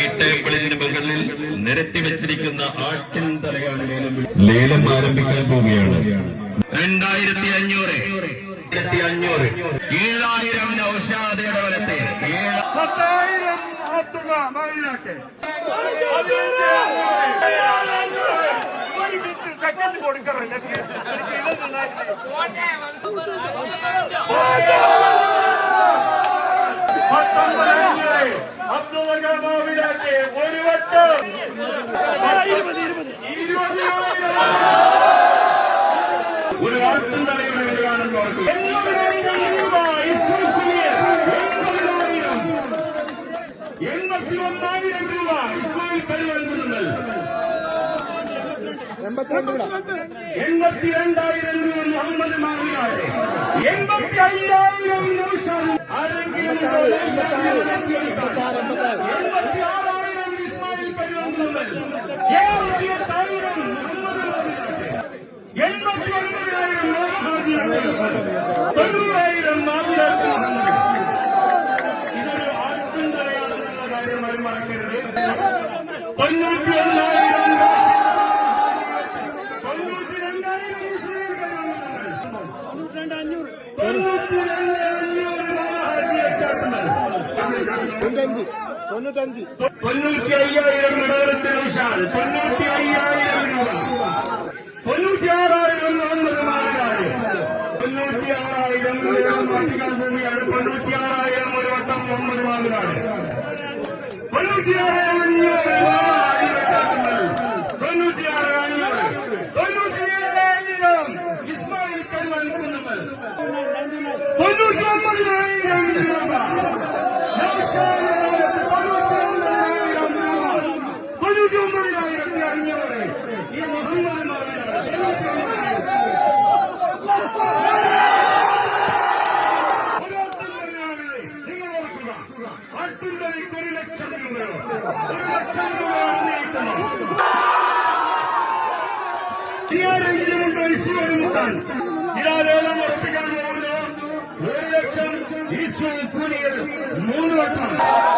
ഈ ടേബിളിന് മുകളിൽ നിരത്തി വെച്ചിരിക്കുന്ന ആട്ടിൻ തലയാണ് ലേലം ലേലം ആരംഭിക്കാൻ പോവുകയാണ്. രണ്ടായിരത്തി അഞ്ഞൂറ് അഞ്ഞൂറ് ഏഴായിരം നൗഷാദയുടെ വലത്തെ പത്തായിരം സെക്കൻഡ് കൊടുക്കണം എൺപത്തി ഒന്നായിരം രൂപ ഇസ്മായിൽ കരുവൻകുന്നുകൾ എൺപത്തി രണ്ടായിരം രൂപ മുഹമ്മദ് മാവിയാട് എൺപത്തി അയ്യായിരം ആരെങ്കിലും தொண்ணூத்தி இரண்டாயிரம் தொண்ணூத்தி இரண்டாயிரம் முஸ்லீம்கள் தொண்ணூத்தஞ்சு தொண்ணூத்தஞ்சு தொண்ணூத்தி ஐயாயிரம் தொண்ணூத்தி ஐயாயிரம் தொண்ணூத்தி ஆறாயிரம் தொண்ணூத்தி ஆறாயிரம் தொண்ணூத்தி ஆறாயிரம் ஒரு வட்டம் ஒன்பது மாறுகாடு தொண்ணூத்தி ஆறாயிரம் ഒമ്പതിനായിരം രൂപ തൊണ്ണൂറ്റി ഒമ്പതിനായിരത്തി അഞ്ഞൂറ് ഈ മുഹമ്മദ് ആട്ടിൻതലയ്ക്ക് ഒരു ലക്ഷം രൂപയോ ഒരു ലക്ഷം രൂപയാണ് നീക്കുന്നത് ഇനിയാരെങ്കിലും ഉണ്ടോ? ഈശോയെ മുട്ടാൻ ഇതാരേളം Satan.